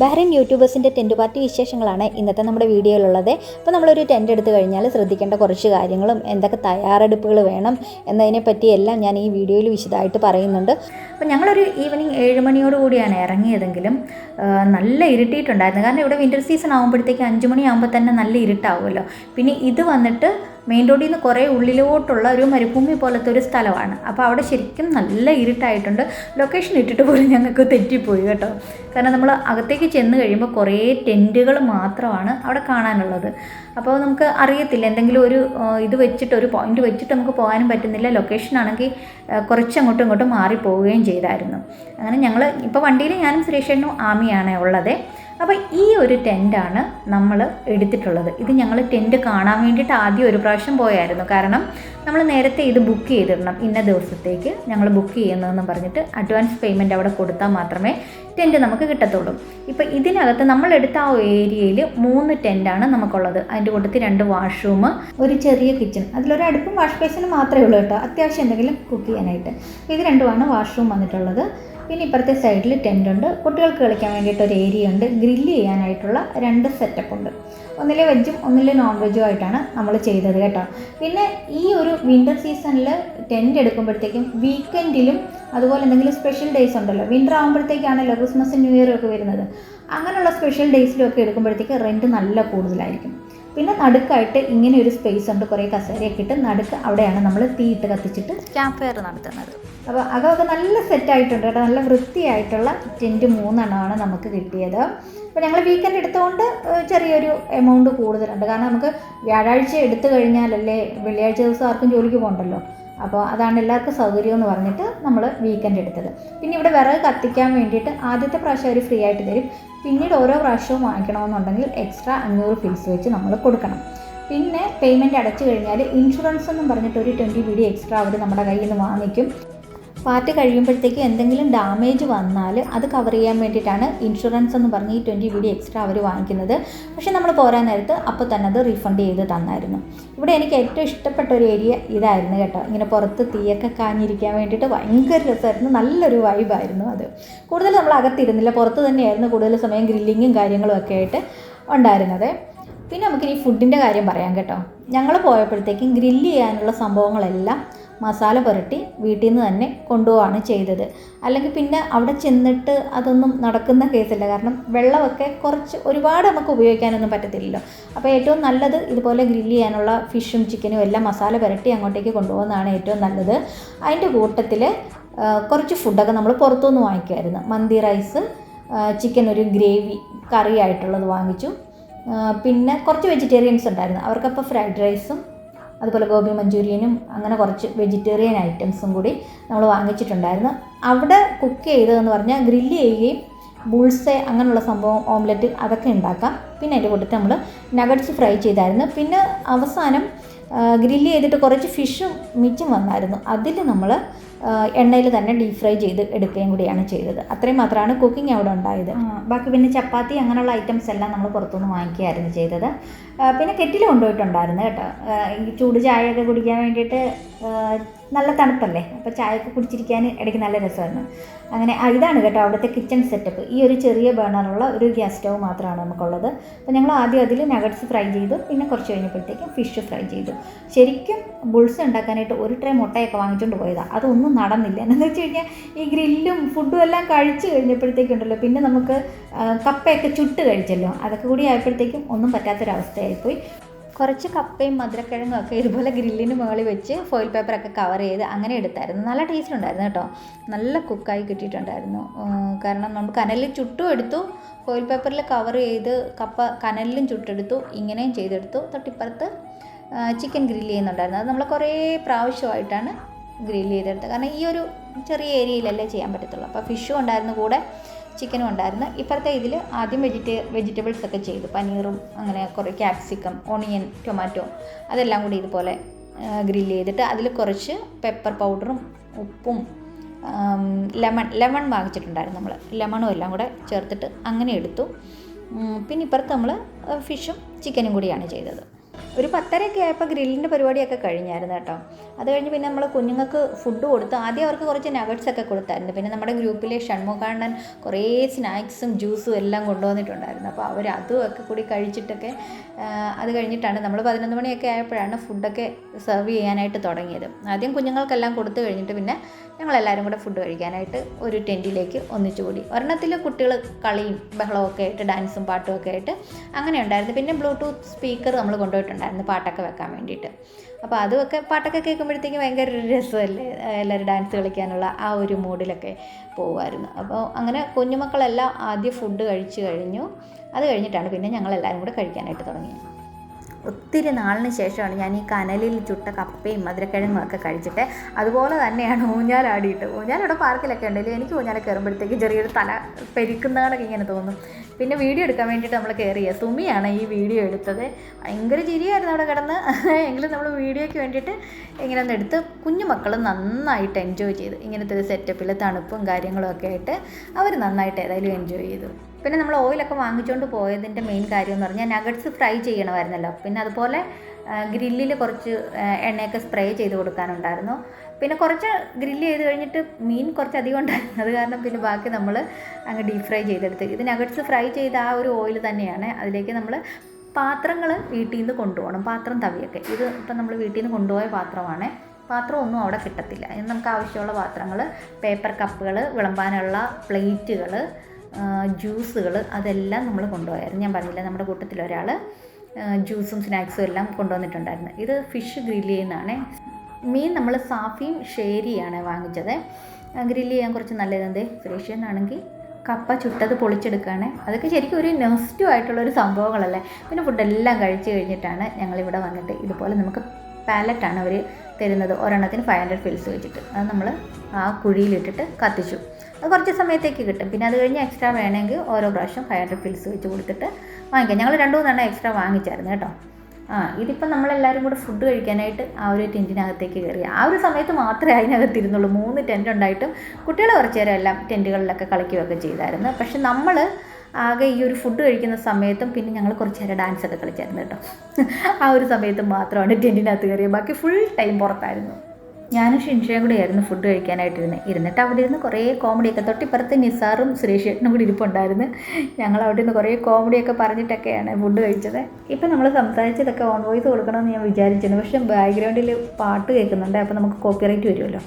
Bahrain യൂട്യൂബേഴ്സിന്റെ tent party വിശേഷങ്ങളാണ് ഇന്നത്തെ നമ്മുടെ വീഡിയോയിലുള്ളത്. അപ്പോൾ നമ്മളൊരു ടെന്റ് എടുത്തു കഴിഞ്ഞാൽ ശ്രദ്ധിക്കേണ്ട കുറച്ച് കാര്യങ്ങളും എന്തൊക്കെ തയ്യാറെടുപ്പുകൾ വേണം എന്നതിനെ പറ്റിയെല്ലാം ഞാൻ ഈ വീഡിയോയിൽ വിശദമായിട്ട് പറയുന്നുണ്ട്. അപ്പോൾ ഞങ്ങളൊരു ഈവനിങ് ഏഴ് മണിയോട് കൂടിയാണ് ഇറങ്ങിയതെങ്കിലും നല്ല ഇരുട്ടിയിട്ടുണ്ടായിരുന്നു. കാരണം ഇവിടെ വിന്റർ സീസൺ ആകുമ്പോഴത്തേക്ക് അഞ്ച് മണിയാകുമ്പോൾ തന്നെ നല്ല ഇരുട്ടാവുമല്ലോ. പിന്നെ ഇത് വന്നിട്ട് മെയിൻ റോഡിൽ നിന്ന് കുറേ ഉള്ളിലോട്ടുള്ള ഒരു മരുഭൂമി പോലത്തെ ഒരു സ്ഥലമാണ്. അപ്പോൾ അവിടെ ശരിക്കും നല്ല ഇരുട്ടായിട്ടുണ്ട്. ലൊക്കേഷൻ ഇട്ടിട്ട് പോലും ഞങ്ങൾക്ക് തെറ്റിപ്പോയി കേട്ടോ. കാരണം നമ്മൾ അകത്തേക്ക് ചെന്ന് കഴിയുമ്പോൾ കുറേ ടെന്റുകൾ മാത്രമാണ് അവിടെ കാണാനുള്ളത്. അപ്പോൾ നമുക്ക് അറിയത്തില്ല എന്തെങ്കിലും ഒരു ഇത് വെച്ചിട്ട് ഒരു പോയിന്റ് വെച്ചിട്ട് നമുക്ക് പോകാനും പറ്റുന്നില്ല. ലൊക്കേഷൻ ആണെങ്കിൽ ആ, കുറച്ച് അങ്ങോട്ടും ഇങ്ങോട്ടും മാറിപ്പോവുകയും ചെയ്തായിരുന്നു. അങ്ങനെ ഞങ്ങൾ ഇപ്പോൾ വണ്ടിയിൽ ഞാനും സുരേഷനും ആമിയാണ് ഉള്ളത്. അപ്പോൾ ഈ ഒരു ടെന്റാണ് നമ്മൾ എടുത്തിട്ടുള്ളത്. ഇത് ഞങ്ങൾ ടെന്റ് കാണാൻ വേണ്ടിയിട്ട് ആദ്യം ഒരു പ്രാവശ്യം പോയായിരുന്നു. കാരണം നമ്മൾ നേരത്തെ ഇത് ബുക്ക് ചെയ്തിടണം. ഇന്ന ദിവസത്തേക്ക് ഞങ്ങൾ ബുക്ക് ചെയ്യുന്നതെന്ന് പറഞ്ഞിട്ട് അഡ്വാൻസ് പേയ്മെന്റ് അവിടെ കൊടുത്താൽ മാത്രമേ ടെന്റ് നമുക്ക് കിട്ടത്തുള്ളൂ. ഇപ്പോൾ ഇതിനകത്ത് നമ്മൾ എടുത്ത ആ ഏരിയയിൽ മൂന്ന് ടെന്റാണ് നമുക്കുള്ളത്. അതിന്റെ കൂട്ടത്തിൽ രണ്ട് വാഷ്റൂം ഒരു ചെറിയ കിച്ചൺ അതിലൊരു അടുപ്പും വാഷ് ബേസിനും മാത്രമേ ഉള്ളൂ കേട്ടോ. അത്യാവശ്യം എന്തെങ്കിലും കുക്ക് ചെയ്യാനായിട്ട്. ഇത് രണ്ടുമാണ് വാഷ്റൂം വന്നിട്ടുള്ളത്. പിന്നെ ഇപ്പുറത്തെ സൈഡിൽ ടെന്റ് ഉണ്ട്. കുട്ടികൾക്ക് കളിക്കാൻ വേണ്ടിയിട്ട് ഒരു ഏരിയ ഉണ്ട്. ഗ്രില്ല് ചെയ്യാനായിട്ടുള്ള രണ്ട് സെറ്റപ്പ് ഉണ്ട്. ഒന്നിലെ വെജും ഒന്നിലെ നോൺ വെജും ആയിട്ടാണ് നമ്മൾ ചെയ്തത് കേട്ടോ. പിന്നെ ഈ ഒരു വിന്റർ സീസണിൽ ടെന്റ് എടുക്കുമ്പോഴത്തേക്കും വീക്കെൻഡിലും അതുപോലെ എന്തെങ്കിലും സ്പെഷ്യൽ ഡേയ്സ് ഉണ്ടല്ലോ. വിന്റർ ആകുമ്പോഴത്തേക്കാണല്ലോ ക്രിസ്മസ് ന്യൂ ഇയറും ഒക്കെ വരുന്നത്. അങ്ങനെയുള്ള സ്പെഷ്യൽ ഡേയ്സിലും ഒക്കെ എടുക്കുമ്പോഴത്തേക്ക് റെന്റ് നല്ല കൂടുതലായിരിക്കും. പിന്നെ നടുക്കായിട്ട് ഇങ്ങനെ ഒരു സ്പേസ് ഉണ്ട്. കുറേ കസേരയൊക്കെ ഇട്ട് നടുക്ക് അവിടെയാണ് നമ്മൾ തീയിട്ട് കത്തിച്ചിട്ട് ക്യാമ്പ് ഫയർ നടത്തുന്നത്. അപ്പോൾ അതൊക്കെ നല്ല സെറ്റായിട്ടുണ്ട് കേട്ടോ. നല്ല വൃത്തിയായിട്ടുള്ള ടെന്റ് മൂന്നെണ്ണമാണ് നമുക്ക് കിട്ടിയത്. അപ്പോൾ ഞങ്ങൾ വീക്കെൻഡ് എടുത്തുകൊണ്ട് ചെറിയൊരു എമൗണ്ട് കൂടുതലുണ്ട്. കാരണം നമുക്ക് വ്യാഴാഴ്ച എടുത്തു കഴിഞ്ഞാലല്ലേ വെള്ളിയാഴ്ച ദിവസം ആർക്കും ജോലിക്ക് പോകണ്ടല്ലോ. അപ്പോൾ അതാണ് എല്ലാവർക്കും സൗകര്യം എന്ന് പറഞ്ഞിട്ട് നമ്മൾ വീക്കെൻഡ് എടുത്തത്. പിന്നെ ഇവിടെ വിറക് കത്തിക്കാൻ വേണ്ടിയിട്ട് ആദ്യത്തെ പ്രാവശ്യം അവർ ഫ്രീ ആയിട്ട് തരും. പിന്നീട് ഓരോ പ്രാവശ്യവും വാങ്ങിക്കണമെന്നുണ്ടെങ്കിൽ എക്സ്ട്രാ അഞ്ഞൂറ് ഫീസ് വെച്ച് നമ്മൾ കൊടുക്കണം. പിന്നെ പേയ്മെന്റ് അടച്ചു കഴിഞ്ഞാൽ ഇൻഷുറൻസ് എന്നും പറഞ്ഞിട്ട് ഒരു ട്വന്റി ബി ഡി എക്സ്ട്രാ അവർ നമ്മുടെ കയ്യിൽ നിന്ന് വാങ്ങിക്കും. പാർട്ടി കഴിയുമ്പോഴത്തേക്ക് എന്തെങ്കിലും ഡാമേജ് വന്നാൽ അത് കവർ ചെയ്യാൻ വേണ്ടിയിട്ടാണ് ഇൻഷുറൻസ് എന്ന് പറഞ്ഞ് ഈ ട്വന്റി ബി ഡി എക്സ്ട്രാ അവർ വാങ്ങിക്കുന്നത്. പക്ഷേ നമ്മൾ പോരാൻ നേരത്ത് അപ്പോൾ തന്നെ അത് റീഫണ്ട് ചെയ്ത് തന്നായിരുന്നു. ഇവിടെ എനിക്ക് ഏറ്റവും ഇഷ്ടപ്പെട്ട ഒരു ഏരിയ ഇതായിരുന്നു കേട്ടോ. ഇങ്ങനെ പുറത്ത് തീയൊക്കെ കാഞ്ഞിരിക്കാൻ വേണ്ടിയിട്ട് ഭയങ്കര രസമായിരുന്നു. നല്ലൊരു വൈബായിരുന്നു അത്. കൂടുതൽ നമ്മൾ അകത്തിരുന്നില്ല. പുറത്ത് തന്നെയായിരുന്നു കൂടുതൽ സമയം ഗ്രില്ലിങ്ങും കാര്യങ്ങളും ഒക്കെ ആയിട്ട് ഉണ്ടായിരുന്നത്. പിന്നെ നമുക്കിനി ഫുഡിന്റെ കാര്യം പറയാം കേട്ടോ. ഞങ്ങൾ പോയപ്പോഴത്തേക്കും ഗ്രില്ല് ചെയ്യാനുള്ള സംഭവങ്ങളെല്ലാം മസാല പുരട്ടി വീട്ടിൽ നിന്ന് തന്നെ കൊണ്ടുപോവാണ് ചെയ്തത്. അല്ലെങ്കിൽ പിന്നെ അവിടെ ചെന്നിട്ട് അതൊന്നും നടക്കുന്ന കേസില്ല. കാരണം വെള്ളമൊക്കെ കുറച്ച് ഒരുപാട് നമുക്ക് ഉപയോഗിക്കാനൊന്നും പറ്റത്തില്ലല്ലോ. അപ്പോൾ ഏറ്റവും നല്ലത് ഇതുപോലെ ഗ്രില്ല് ചെയ്യാനുള്ള ഫിഷും ചിക്കനും എല്ലാം മസാല പുരട്ടി അങ്ങോട്ടേക്ക് കൊണ്ടുപോകുന്നതാണ് ഏറ്റവും നല്ലത്. അതിന്റെ കൂട്ടത്തിൽ കുറച്ച് ഫുഡൊക്കെ നമ്മൾ പുറത്തുനിന്ന് വാങ്ങിക്കുമായിരുന്നു. മന്തി റൈസ് ചിക്കൻ ഒരു ഗ്രേവി കറി ആയിട്ടുള്ളത് വാങ്ങിച്ചു പിന്നെ കുറച്ച് വെജിറ്റേറിയൻസ് ഉണ്ടായിരുന്നു. അവർക്കപ്പോൾ ഫ്രൈഡ് റൈസും അതുപോലെ ഗോബി മഞ്ചൂരിയനും അങ്ങനെ കുറച്ച് വെജിറ്റേറിയൻ ഐറ്റംസും കൂടി നമ്മൾ വാങ്ങിച്ചിട്ടുണ്ടായിരുന്നു. അവിടെ കുക്ക് ചെയ്തതെന്ന് പറഞ്ഞാൽ ഗ്രില്ല് ചെയ്യുകയും ബുൾസെ അങ്ങനെയുള്ള സംഭവം ഓംലെറ്റ് അതൊക്കെ ഉണ്ടാക്കാം. പിന്നെ അതിന്റെ കൂട്ടത്തിൽ നമ്മൾ നഗറ്റ്സ് ഫ്രൈ ചെയ്തായിരുന്നു. പിന്നെ അവസാനം ഗ്രില്ല് ചെയ്തിട്ട് കുറച്ച് ഫിഷും മിച്ചം വന്നായിരുന്നു. അതിൽ നമ്മൾ എണ്ണയിൽ തന്നെ ഡീപ് ഫ്രൈ ചെയ്ത് എടുക്കുകയും കൂടിയാണ് ചെയ്തത്. അത്രയും മാത്രമാണ് കുക്കിംഗ് അവിടെ ഉണ്ടായത്. ബാക്കി പിന്നെ ചപ്പാത്തി അങ്ങനെയുള്ള ഐറ്റംസ് എല്ലാം നമ്മൾ പുറത്തുനിന്ന് വാങ്ങിക്കുകയായിരുന്നു ചെയ്തത്. പിന്നെ കെറ്റിൽ കൊണ്ടുപോയിട്ടുണ്ടായിരുന്നു കേട്ടോ. ഈ ചൂട് ചായയൊക്കെ കുടിക്കാൻ വേണ്ടിയിട്ട് നല്ല തണുപ്പല്ലേ? അപ്പോൾ ചായയൊക്കെ കുടിച്ചിരിക്കാൻ ഇടയ്ക്ക് നല്ല രസമായിരുന്നു. അങ്ങനെ ഇതാണ് കേട്ടോ അവിടുത്തെ കിച്ചൺ സെറ്റപ്പ് ഈ ഒരു ചെറിയ ബേണറുള്ള ഒരു ഗ്യാസ് സ്റ്റവ് മാത്രമാണ് നമുക്കുള്ളത്. അപ്പോൾ ഞങ്ങൾ ആദ്യം അതിൽ നഗറ്റ്സ് ഫ്രൈ ചെയ്തു. പിന്നെ കുറച്ച് കഴിഞ്ഞപ്പോഴത്തേക്കും ഫിഷ് ഫ്രൈ ചെയ്തു. ശരിക്കും ബുൾസ് ഉണ്ടാക്കാനായിട്ട് ഒരു ട്രേ മുട്ടയൊക്കെ വാങ്ങിച്ചുകൊണ്ട് പോയതാണ് അതൊന്നും നടന്നില്ല. എന്നു വെച്ച് കഴിഞ്ഞാൽ ഈ ഗ്രില്ലും ഫുഡും എല്ലാം കഴിച്ച് കഴിഞ്ഞപ്പോഴത്തേക്കുണ്ടല്ലോ പിന്നെ നമുക്ക് കപ്പയൊക്കെ ചുട്ട് കഴിച്ചല്ലോ. അതൊക്കെ കൂടി ആയപ്പോഴത്തേക്കും ഒന്നും പറ്റാത്തൊരവസ്ഥയായിപ്പോയി. കുറച്ച് കപ്പയും മധുരക്കിഴങ്ങും ഒക്കെ ഇതുപോലെ ഗ്രില്ലിന് മുകളിൽ വെച്ച് ഫോയിൽ പേപ്പറൊക്കെ കവർ ചെയ്ത് അങ്ങനെ എടുത്തായിരുന്നു. നല്ല ടേസ്റ്റ് ഉണ്ടായിരുന്നു കേട്ടോ. നല്ല കുക്കായി കിട്ടിയിട്ടുണ്ടായിരുന്നു. കാരണം നമ്മൾ കനലിൽ ചുട്ടും എടുത്തു. ഫോയിൽ പേപ്പറിൽ കവർ ചെയ്ത് കപ്പ കനലിലും ചുട്ടെടുത്തു. ഇങ്ങനെയും ചെയ്തെടുത്തു. തൊട്ടിപ്പുറത്ത് ചിക്കൻ ഗ്രില്ല് ചെയ്യുന്നുണ്ടായിരുന്നു. അത് നമ്മൾ കുറേ പ്രാവശ്യമായിട്ടാണ് ഗ്രില്ല് ചെയ്തെടുത്തത്. കാരണം ഈ ഒരു ചെറിയ ഏരിയയിലല്ലേ ചെയ്യാൻ പറ്റത്തുള്ളൂ. അപ്പോൾ ഫിഷും ഉണ്ടായിരുന്നു കൂടെ. ചിക്കനും ഉണ്ടായിരുന്നു. ഇപ്പോഴത്തെ ഇതിൽ ആദ്യം വെജിറ്റേ വെജിറ്റബിൾസ് ഒക്കെ ചെയ്തു. പനീറും അങ്ങനെ കുറേ ക്യാപ്സിക്കം ഓണിയൻ ടൊമാറ്റോ അതെല്ലാം കൂടി ഇതുപോലെ ഗ്രില്ല് ചെയ്തിട്ട് അതിൽ കുറച്ച് പെപ്പർ പൗഡറും ഉപ്പും ലെമൺ ലെമൺ വാങ്ങിച്ചിട്ടുണ്ടായിരുന്നു നമ്മൾ. ലെമണും എല്ലാം കൂടെ ചേർത്തിട്ട് അങ്ങനെ എടുത്തു. പിന്നെ ഇപ്പുറത്ത് നമ്മൾ ഫിഷും ചിക്കനും കൂടിയാണ് ചെയ്തത്. ഒരു പത്തരയൊക്കെ ആയപ്പോൾ ഗ്രില്ലിന്റെ പരിപാടിയൊക്കെ കഴിഞ്ഞായിരുന്നു കേട്ടോ. അത് കഴിഞ്ഞ് പിന്നെ നമ്മൾ കുഞ്ഞുങ്ങൾക്ക് ഫുഡ് കൊടുത്തു. ആദ്യം അവർക്ക് കുറച്ച് നഗറ്റ്സ് ഒക്കെ കൊടുത്തായിരുന്നു. പിന്നെ നമ്മുടെ ഗ്രൂപ്പിലെ ഷൺമുഖാണ്ടൻ കുറേ സ്നാക്സും ജ്യൂസും എല്ലാം കൊണ്ടുവന്നിട്ടുണ്ടായിരുന്നു. അപ്പോൾ അവർ അതും ഒക്കെ കൂടി കഴിച്ചിട്ടൊക്കെ അത് കഴിഞ്ഞിട്ടാണ് നമ്മൾ പതിനൊന്ന് മണിയൊക്കെ ആയപ്പോഴാണ് ഫുഡൊക്കെ സെർവ് ചെയ്യാനായിട്ട് തുടങ്ങിയത്. ആദ്യം കുഞ്ഞുങ്ങൾക്കെല്ലാം കൊടുത്തു കഴിഞ്ഞിട്ട് പിന്നെ ഞങ്ങളെല്ലാവരും കൂടെ ഫുഡ് കഴിക്കാനായിട്ട് ഒരു ടെന്റിലേക്ക് ഒന്നിച്ചു കൂടി. ഒരെണ്ണത്തിൽ കുട്ടികൾ കളിയും ബഹളവും ഒക്കെ ആയിട്ട് ഡാൻസും പാട്ടും ഒക്കെ ആയിട്ട് അങ്ങനെ ഉണ്ടായിരുന്നു. പിന്നെ ബ്ലൂടൂത്ത് സ്പീക്കർ നമ്മൾ കൊണ്ടുപോയിട്ടുണ്ടായിരുന്നു പാട്ടൊക്കെ വെക്കാൻ വേണ്ടിയിട്ട്. അപ്പോൾ അതുമൊക്കെ പാട്ടൊക്കെ കേൾക്കുമ്പോഴത്തേക്കും ഭയങ്കര ഒരു രസമല്ലേ എല്ലാവരും ഡാൻസ് കളിക്കാനുള്ള ആ ഒരു മൂഡിലൊക്കെ പോകുമായിരുന്നു. അപ്പോൾ അങ്ങനെ കുഞ്ഞുമക്കളെല്ലാം ആദ്യം ഫുഡ് കഴിച്ചു കഴിഞ്ഞു. അത് കഴിഞ്ഞിട്ടാണ് പിന്നെ ഞങ്ങളെല്ലാവരും കൂടെ കഴിക്കാനായിട്ട് തുടങ്ങിയത്. ഒത്തിരി നാളിന് ശേഷമാണ് ഞാൻ ഈ കനലിൽ ചുട്ട കപ്പയും മധുരക്കിഴങ്ങും ഒക്കെ കഴിച്ചിട്ട് അതുപോലെ തന്നെയാണ് ഊഞ്ഞാലാടിയിട്ട്. ഊഞ്ഞാലവിടെ പാർക്കിലൊക്കെ ഉണ്ടല്ലോ എനിക്ക് ഊഞ്ഞാൽ കയറുമ്പോഴത്തേക്ക് ചെറിയൊരു തല പെരിക്കുന്നതാണൊക്കെ ഇങ്ങനെ തോന്നും. പിന്നെ വീഡിയോ എടുക്കാൻ വേണ്ടിയിട്ട് നമ്മൾ കയറിയ സുമിയാണ് ഈ വീഡിയോ എടുത്തത്. ഭയങ്കര ചിരിയായിരുന്നു അവിടെ കിടന്ന്. എങ്കിലും നമ്മൾ വീഡിയോയ്ക്ക് വേണ്ടിയിട്ട് ഇങ്ങനെ ഒന്ന് എടുത്ത് കുഞ്ഞുമക്കൾ നന്നായിട്ട് എൻജോയ് ചെയ്തു. ഇങ്ങനത്തെ ഒരു സെറ്റപ്പിൽ തണുപ്പും കാര്യങ്ങളും ഒക്കെ ആയിട്ട് അവർ നന്നായിട്ട് ഏതായാലും എൻജോയ് ചെയ്തു. പിന്നെ നമ്മൾ ഓയിലൊക്കെ വാങ്ങിച്ചുകൊണ്ട് പോയതിന്റെ മെയിൻ കാര്യം എന്ന് പറഞ്ഞാൽ നഗറ്റ്സ് ഫ്രൈ ചെയ്യണമായിരുന്നല്ലോ. പിന്നെ അതുപോലെ ഗ്രില്ലിൽ കുറച്ച് എണ്ണയൊക്കെ സ്പ്രേ ചെയ്ത് കൊടുക്കാനുണ്ടായിരുന്നു. പിന്നെ കുറച്ച് ഗ്രില്ല് ചെയ്ത് കഴിഞ്ഞിട്ട് മീൻ കുറച്ച് അധികം ഉണ്ടായിരുന്നു. അത് കാരണം പിന്നെ ബാക്കി നമ്മൾ അങ്ങ് ഡീപ് ഫ്രൈ ചെയ്തെടുത്ത്. ഇത് നഗറ്റ്സ് ഫ്രൈ ചെയ്ത ആ ഒരു ഓയിൽ തന്നെയാണ്. അതിലേക്ക് നമ്മൾ പാത്രങ്ങൾ വീട്ടിൽ നിന്ന് കൊണ്ടുപോകണം. പാത്രം തവിയൊക്കെ. ഇത് ഇപ്പം നമ്മൾ വീട്ടിൽ നിന്ന് കൊണ്ടുപോയ പാത്രമാണ്. പാത്രം ഒന്നും അവിടെ കിട്ടത്തില്ല. നമുക്ക് ആവശ്യമുള്ള പാത്രങ്ങൾ പേപ്പർ കപ്പുകൾ വിളമ്പാനുള്ള പ്ലേറ്റുകൾ ജ്യൂസുകൾ അതെല്ലാം നമ്മൾ കൊണ്ടുപോയായിരുന്നു. ഞാൻ പറഞ്ഞില്ല നമ്മുടെ കൂട്ടത്തിൽ ഒരാൾ ജ്യൂസും സ്നാക്സും എല്ലാം കൊണ്ടുവന്നിട്ടുണ്ടായിരുന്നു. ഇത് ഫിഷ് ഗ്രില്ല് ചെയ്യുന്നതാണ് മീൻ നമ്മൾ സാഫിയും ഷേരിയാണ് വാങ്ങിച്ചത്. ഗ്രില്ല് ചെയ്യാൻ കുറച്ച് നല്ലതെന്ത്? ഫ്രേഷ്യന്നാണെങ്കിൽ കപ്പ ചുട്ടത് പൊളിച്ചെടുക്കുകയാണ്. അതൊക്കെ ശരിക്കും ഒരു നെസ്റ്റീവ് ആയിട്ടുള്ള ഒരു സംഭവങ്ങളല്ലേ? പിന്നെ ഫുഡെല്ലാം കഴിച്ചു കഴിഞ്ഞിട്ടാണ് ഞങ്ങളിവിടെ വന്നിട്ട് ഇതുപോലെ നമുക്ക് പാലറ്റാണ് അവർ തരുന്നത്. ഒരെണ്ണത്തിന് ഫൈവ് ഹൺഡ്രഡ് ഫിൽസ് വെച്ചിട്ട്. അത് നമ്മൾ ആ കുഴിയിലിട്ടിട്ട് കത്തിച്ചു. കുറച്ച് സമയത്തേക്ക് കിട്ടും. പിന്നെ അത് കഴിഞ്ഞ് എക്സ്ട്രാ വേണമെങ്കിൽ ഓരോ പ്രാവശ്യം ഹൺഡ്രഡ് ഫിൽസ് വെച്ച് കൊടുത്തിട്ട് വാങ്ങിക്കാം. ഞങ്ങൾ രണ്ട് മൂന്നെണ്ണം എക്സ്ട്രാ വാങ്ങിച്ചായിരുന്നു കേട്ടോ. ആ ഇതിപ്പോൾ നമ്മളെല്ലാവരും കൂടെ ഫുഡ് കഴിക്കാനായിട്ട് ആ ഒരു ടെന്റിനകത്തേക്ക് കയറി. ആ ഒരു സമയത്ത് മാത്രമേ അതിനകത്ത് ഇരുന്നുള്ളൂ മൂന്ന് ടെന്റ് ഉണ്ടായിട്ടും കുട്ടികൾ കുറച്ച് നേരം എല്ലാം ടെന്റുകളിലൊക്കെ കളിക്കുകയൊക്കെ ചെയ്തായിരുന്നു. പക്ഷെ നമ്മൾ ആകെ ഈ ഒരു ഫുഡ് കഴിക്കുന്ന സമയത്തും പിന്നെ ഞങ്ങൾ കുറച്ച് നേരം ഡാൻസ് ഒക്കെ കളിച്ചായിരുന്നു കേട്ടോ. ആ ഒരു സമയത്ത് മാത്രമാണ് ടെന്റിനകത്ത് കയറിയത്. ബാക്കി ഫുൾ ടൈം പുറത്തായിരുന്നു. ഞാനും ഷിൻഷയും കൂടെ ആയിരുന്നു ഫുഡ് കഴിക്കാനായിട്ടിരുന്നത് ഇരുന്നിട്ട് അവിടെ ഇരുന്ന് കുറേ കോമഡിയൊക്കെ തൊട്ടിപ്പുറത്ത് നിസാറും സുരേഷ് ചേട്ടനും കൂടി ഇരിപ്പുണ്ടായിരുന്നു. ഞങ്ങൾ അവിടെ നിന്ന് കുറേ കോമഡിയൊക്കെ പറഞ്ഞിട്ടൊക്കെയാണ് ഫുഡ് കഴിച്ചത്. ഇപ്പം നമ്മൾ സംസാരിച്ചതൊക്കെ ഓൺ വോയിസ് കൊടുക്കണമെന്ന് ഞാൻ വിചാരിച്ചിരുന്നു. പക്ഷേ ബാക്ക്ഗ്രൗണ്ടിൽ പാട്ട് കേൾക്കുന്നുണ്ട്. അപ്പോൾ നമുക്ക് കോപ്പിറൈറ്റ് വരുമല്ലോ.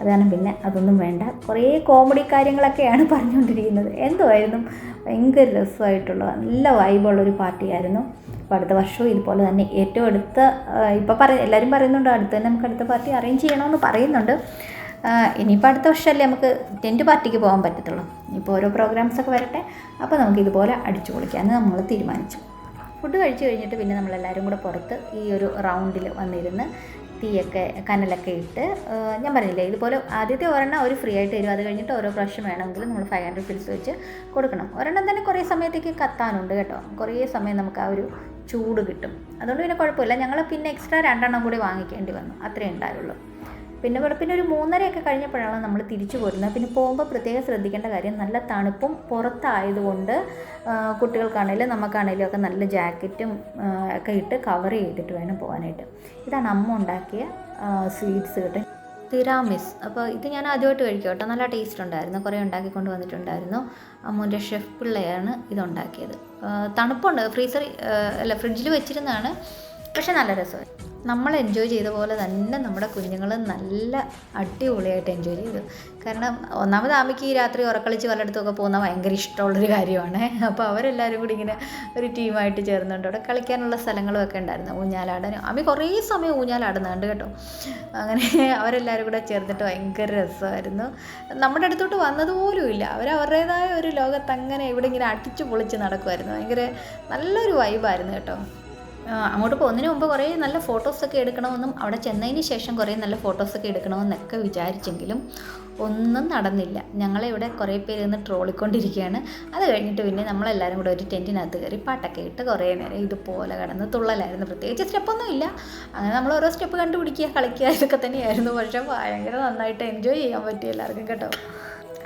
അതാണ് പിന്നെ അതൊന്നും വേണ്ട. കുറേ കോമഡി കാര്യങ്ങളൊക്കെയാണ് പറഞ്ഞുകൊണ്ടിരിക്കുന്നത്. എന്തുമായിരുന്നു ഭയങ്കര രസമായിട്ടുള്ള നല്ല വൈബുള്ളൊരു പാർട്ടിയായിരുന്നു അപ്പോൾ അടുത്ത വർഷവും ഇതുപോലെ തന്നെ ഏറ്റവും അടുത്ത ഇപ്പോൾ പറ എല്ലാവരും പറയുന്നുണ്ട് അടുത്ത് തന്നെ നമുക്ക് അടുത്ത പാർട്ടി അറേഞ്ച് ചെയ്യണമെന്ന് പറയുന്നുണ്ട്. ഇനിയിപ്പോൾ അടുത്ത വർഷമല്ലേ നമുക്ക് ടെന്റ് പാർട്ടിക്ക് പോകാൻ പറ്റത്തുള്ളൂ. ഇപ്പോൾ ഓരോ പ്രോഗ്രാംസൊക്കെ വരട്ടെ. അപ്പോൾ നമുക്ക് ഇതുപോലെ അടിച്ചു പൊളിക്കാമെന്ന് നമ്മൾ തീരുമാനിച്ചു. ഫുഡ് കഴിച്ചു കഴിഞ്ഞിട്ട് പിന്നെ നമ്മളെല്ലാവരും കൂടെ പുറത്ത് ഈ ഒരു റൗണ്ടിൽ വന്നിരുന്ന് തീയൊക്കെ കനലൊക്കെ ഇട്ട് ഞാൻ പറഞ്ഞില്ലേ ഇതുപോലെ ആദ്യത്തെ ഒരെണ്ണം അവർ ഫ്രീ ആയിട്ട് തരും. അത് കഴിഞ്ഞിട്ട് ഓരോ പ്രാവശ്യം വേണമെങ്കിലും നമ്മൾ ഫൈവ് ഹൺഡ്രഡ് ഫിൽസ് വെച്ച് കൊടുക്കണം. ഒരെണ്ണം തന്നെ കുറേ സമയത്തേക്ക് കത്താനുണ്ട് കേട്ടോ. കുറേ സമയം നമുക്ക് ആ ഒരു ചൂട് കിട്ടും. അതുകൊണ്ട് പിന്നെ കുഴപ്പമില്ല. ഞങ്ങൾ പിന്നെ എക്സ്ട്രാ രണ്ടെണ്ണം കൂടി വാങ്ങിക്കേണ്ടി വന്നു. അത്രേ ഉണ്ടായുള്ളൂ. പിന്നെ പിന്നെ ഒരു മൂന്നരയൊക്കെ കഴിഞ്ഞപ്പോഴാണ് നമ്മൾ തിരിച്ചു പോരുന്നത്. പിന്നെ പോകുമ്പോൾ പ്രത്യേകം ശ്രദ്ധിക്കേണ്ട കാര്യം നല്ല തണുപ്പും പുറത്തായതുകൊണ്ട് കുട്ടികൾക്കാണേലും നമുക്കാണേലും ഒക്കെ നല്ല ജാക്കറ്റും ഒക്കെ ഇട്ട് കവർ ചെയ്തിട്ട് വേണം പോകാനായിട്ട് ഇതാണ് അമ്മ ഉണ്ടാക്കിയ സ്വീറ്റ്സ് കേട്ടോ. തിരാമിസ് അപ്പോൾ ഇത് ഞാൻ ആദ്യമായിട്ട് കഴിക്കും കേട്ടോ. നല്ല ടേസ്റ്റ് ഉണ്ടായിരുന്നു. കുറേ ഉണ്ടാക്കിക്കൊണ്ട് വന്നിട്ടുണ്ടായിരുന്നു. അമ്മൂന്റെ ഷെഫ് പിള്ളയാണ് ഇതുണ്ടാക്കിയത്. തണുപ്പുണ്ട്. ഫ്രീസർ അല്ല ഫ്രിഡ്ജിൽ വെച്ചിരുന്നതാണ്. പക്ഷെ നല്ല രസമായി നമ്മൾ എൻജോയ് ചെയ്ത പോലെ തന്നെ നമ്മുടെ കുഞ്ഞുങ്ങൾ നല്ല അടിപൊളിയായിട്ട് എൻജോയ് ചെയ്തു. കാരണം ഒന്നാമത് ആമിക്ക് ഈ രാത്രി ഉറക്കളിച്ച് പലയിടത്തുമൊക്കെ പോകുന്ന ഭയങ്കര ഇഷ്ടമുള്ളൊരു കാര്യമാണ്. അപ്പോൾ അവരെല്ലാവരും കൂടി ഇങ്ങനെ ഒരു ടീമായിട്ട് ചേർന്നുണ്ട്. അവിടെ കളിക്കാനുള്ള സ്ഥലങ്ങളും ഒക്കെ ഉണ്ടായിരുന്നു. ഊഞ്ഞാലാടാനും. ആമി കുറേ സമയം ഊഞ്ഞാലാടുന്നുണ്ട് കേട്ടോ. അങ്ങനെ അവരെല്ലാവരും കൂടെ ചേർന്നിട്ട് ഭയങ്കര രസമായിരുന്നു. നമ്മുടെ അടുത്തോട്ട് വന്നതുപോലും ഇല്ല. അവർ അവരുടേതായ ഒരു ലോകത്ത് അങ്ങനെ ഇവിടെ ഇങ്ങനെ അടിച്ചു പൊളിച്ച് നടക്കുമായിരുന്നു ഭയങ്കര നല്ലൊരു വൈബായിരുന്നു കേട്ടോ. അങ്ങോട്ട് പോകുന്നതിന് മുമ്പ് കുറേ നല്ല ഫോട്ടോസൊക്കെ എടുക്കണമെന്നും അവിടെ ചെന്നതിന് ശേഷം കുറേ നല്ല ഫോട്ടോസൊക്കെ എടുക്കണമെന്നൊക്കെ വിചാരിച്ചെങ്കിലും ഒന്നും നടന്നില്ല. ഞങ്ങളെ ഇവിടെ കുറേ പേര് ഇന്ന് ട്രോളിക്കൊണ്ടിരിക്കുകയാണ്. അത് കഴിഞ്ഞിട്ട് പിന്നെ നമ്മളെല്ലാവരും കൂടെ ഒരു ടെന്റിനകത്ത് കയറി പാട്ടൊക്കെ ഇട്ട് കുറേ നേരം ഇതുപോലെ കടന്ന് തുള്ളലായിരുന്നു. പ്രത്യേകിച്ച് സ്റ്റെപ്പൊന്നും ഇല്ല. അങ്ങനെ നമ്മൾ ഓരോ സ്റ്റെപ്പ് കണ്ടുപിടിക്കുക കളിക്കുക ഇതൊക്കെ തന്നെയായിരുന്നു. പക്ഷേ ഭയങ്കര നന്നായിട്ട് എൻജോയ് ചെയ്യാൻ പറ്റി എല്ലാവർക്കും കേട്ടോ.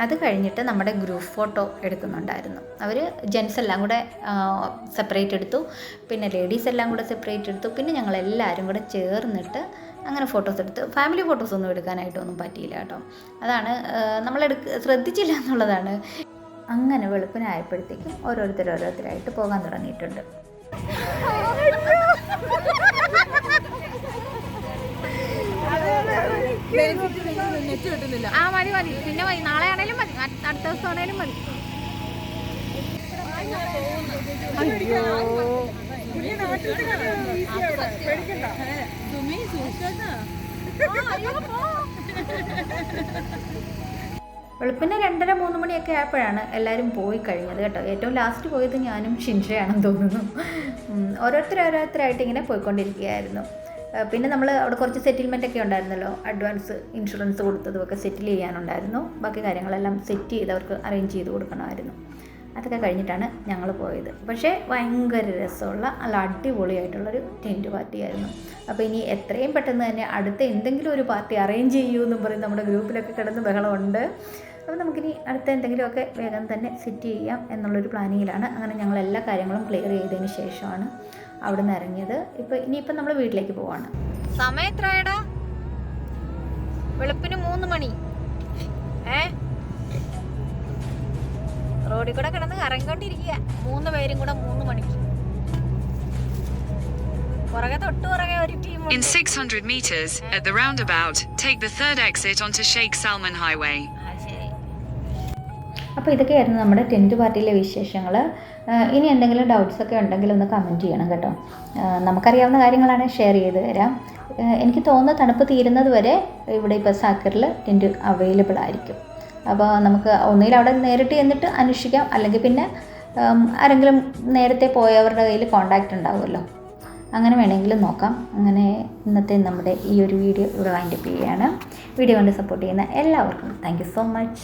അത് കഴിഞ്ഞിട്ട് നമ്മുടെ ഗ്രൂപ്പ് ഫോട്ടോ എടുക്കുന്നുണ്ടായിരുന്നു. അവർ ജെൻസ് എല്ലാം കൂടെ സെപ്പറേറ്റ് എടുത്തു. പിന്നെ ലേഡീസ് എല്ലാം കൂടെ സെപ്പറേറ്റ് എടുത്തു. പിന്നെ ഞങ്ങൾ എല്ലാവരും കൂടെ ചേർന്നിട്ട് അങ്ങനെ ഫോട്ടോസ് എടുത്ത്. ഫാമിലി ഫോട്ടോസ് ഒന്നും എടുക്കാനായിട്ടൊന്നും പറ്റിയില്ല കേട്ടോ. അതാണ് നമ്മൾ എടുക്ക ശ്രദ്ധിച്ചില്ല എന്നുള്ളതാണ്. അങ്ങനെ വെളുപ്പിനായപ്പോഴത്തേക്കും ഓരോരുത്തർ ഓരോരുത്തരായിട്ട് പോകാൻ തുടങ്ങിയിട്ടുണ്ട്. ആ മതി മതി. പിന്നെ മതി. നാളെ ആണേലും മതി. അടുത്ത ദിവസം ആണേലും മതി. വെളുപ്പിന് രണ്ടര മൂന്ന് മണിയൊക്കെ ആയപ്പോഴാണ് എല്ലാവരും പോയി കഴിഞ്ഞത് കേട്ടോ. ഏറ്റവും ലാസ്റ്റ് പോയത് ഞാനും ഷിൻഷയാണെന്ന് തോന്നുന്നു. ഉം, ഓരോരുത്തർ ഓരോരുത്തരായിട്ട് ഇങ്ങനെ പോയിക്കൊണ്ടിരിക്കുകയായിരുന്നു. പിന്നെ നമ്മൾ അവിടെ കുറച്ച് സെറ്റിൽമെന്റ് ഒക്കെ ഉണ്ടായിരുന്നല്ലോ. അഡ്വാൻസ് ഇൻഷുറൻസ് കൊടുത്തതും ഒക്കെ സെറ്റിൽ ചെയ്യാനുണ്ടായിരുന്നു. ബാക്കി കാര്യങ്ങളെല്ലാം സെറ്റ് ചെയ്ത് അവർക്ക് അറേഞ്ച് ചെയ്ത് കൊടുക്കണമായിരുന്നു. അതൊക്കെ കഴിഞ്ഞിട്ടാണ് ഞങ്ങൾ പോയത്. പക്ഷേ ഭയങ്കര രസമുള്ള നല്ല അടിപൊളിയായിട്ടുള്ളൊരു ടെന്റ് പാർട്ടിയായിരുന്നു അപ്പോൾ ഇനി എത്രയും പെട്ടെന്ന് തന്നെ അടുത്ത എന്തെങ്കിലും ഒരു പാർട്ടി അറേഞ്ച് ചെയ്യൂ എന്നും പറയും. നമ്മുടെ ഗ്രൂപ്പിലൊക്കെ കിടന്ന് ബഹളമുണ്ട്. അപ്പോൾ നമുക്കിനി അടുത്ത എന്തെങ്കിലുമൊക്കെ വേഗം തന്നെ സെറ്റ് ചെയ്യാം എന്നുള്ളൊരു പ്ലാനിങ്ങിലാണ് അങ്ങനെ ഞങ്ങൾ എല്ലാ കാര്യങ്ങളും ക്ലിയർ ചെയ്തതിന് ശേഷമാണ്. അവിടെ നിന്ന് ഇറങ്ങിയത്. ഇപ്പൊ ഇനിയിപ്പോൾ നമ്മൾ വീട്ടിലേക്ക് പോവാണ്. സമയം എത്രയടാ? വെളുപ്പിന് മൂന്ന് മണി. ഏ? റോഡിൽ കൂടെ കിടന്ന് കറങ്ങിക്കൊണ്ടിരിക്കുക. മൂന്ന് പേരും കൂടെ മൂന്ന് മണിക്ക്. പുറകെ തൊട്ട് പുറകെ ഒരു team In 600 meters, at the roundabout, take the third exit onto Sheikh Salman Highway. അപ്പോൾ ഇതൊക്കെയായിരുന്നു നമ്മുടെ ടെന്റ് പാർട്ടിയിലെ വിശേഷങ്ങൾ ഇനി എന്തെങ്കിലും ഡൗട്ട്സ് ഒക്കെ ഉണ്ടെങ്കിൽ ഒന്ന് കമന്റ് ചെയ്യണം കേട്ടോ. നമുക്കറിയാവുന്ന കാര്യങ്ങളാണ് ഷെയർ ചെയ്ത് തരാം. എനിക്ക് തോന്നുന്ന തണുപ്പ് തീരുന്നത് വരെ ഇവിടെ ഇപ്പോൾ സാക്കറിൽ ടെന്റ് അവൈലബിൾ ആയിരിക്കും. അപ്പോൾ നമുക്ക് ഒന്നുകിൽ അവിടെ നേരിട്ട് ചെന്നിട്ട് അന്വേഷിക്കാം. അല്ലെങ്കിൽ പിന്നെ ആരെങ്കിലും നേരത്തെ പോയവരുടെ കയ്യിൽ കോണ്ടാക്റ്റ് ഉണ്ടാവുമല്ലോ. അങ്ങനെ വേണമെങ്കിലും നോക്കാം. അങ്ങനെ ഇന്നത്തെ നമ്മുടെ ഈ ഒരു വീഡിയോ ഇവിടെ വൈൻഡപ്പ് ചെയ്യുകയാണ്. വീഡിയോ കൊണ്ട് സപ്പോർട്ട് ചെയ്യുന്ന എല്ലാവർക്കും. Thank so much